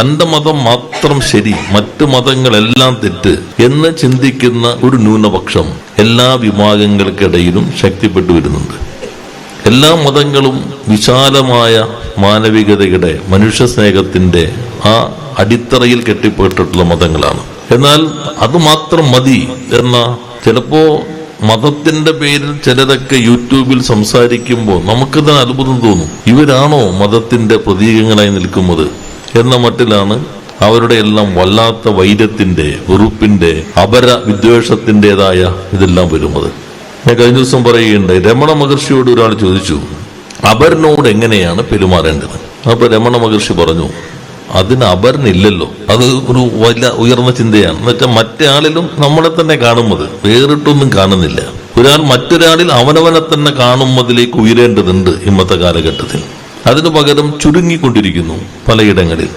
തന്റെ മതം മാത്രം ശരി മറ്റു മതങ്ങളെല്ലാം തെറ്റ് എന്ന് ചിന്തിക്കുന്ന ഒരു ന്യൂനപക്ഷം എല്ലാ വിഭാഗങ്ങൾക്കിടയിലും ശക്തിപ്പെട്ടു വരുന്നുണ്ട്. എല്ലാ മതങ്ങളും വിശാലമായ മാനവികതയുടെ മനുഷ്യ സ്നേഹത്തിന്റെ ആ അടിത്തറയിൽ കെട്ടിപ്പെട്ടിട്ടുള്ള മതങ്ങളാണ്. എന്നാൽ അത് മാത്രം മതി എന്ന ചിലപ്പോ മതത്തിന്റെ പേരിൽ ചിലരൊക്കെ യൂട്യൂബിൽ സംസാരിക്കുമ്പോൾ നമുക്ക് തന്നെ അത്ഭുതം തോന്നും. ഇവരാണോ മതത്തിന്റെ പ്രതീകങ്ങളായി നിൽക്കുന്നത്? എന്ന മട്ടിലാണ് അവരുടെ എല്ലാം വല്ലാത്ത വൈരത്തിന്റെ വെറുപ്പിന്റെ അപര വിദ്വേഷത്തിന്റെതായ ഇതെല്ലാം വരുന്നത്. ഞാൻ കഴിഞ്ഞ ദിവസം പറയുകയുണ്ടായി രമണ മഹർഷിയോട് ഒരാൾ ചോദിച്ചു അപരനോട് എങ്ങനെയാണ് പെരുമാറേണ്ടത്? അപ്പൊ രമണ മഹർഷി പറഞ്ഞു അതിന് അപരനില്ലല്ലോ അത് ഒരു വലിയ ഉയർന്ന ചിന്തയാണ്. എന്നുവെച്ചാൽ മറ്റേ ആളിലും നമ്മളെ തന്നെ കാണുന്നത് വേറിട്ടൊന്നും കാണുന്നില്ല. ഒരാൾ മറ്റൊരാളിൽ അവനവനെ തന്നെ കാണുന്നതിലേക്ക് ഉയരേണ്ടതുണ്ട് ഇന്നത്തെ കാലഘട്ടത്തിൽ. അതിനു പകരം ചുരുങ്ങിക്കൊണ്ടിരിക്കുന്നു പലയിടങ്ങളിൽ.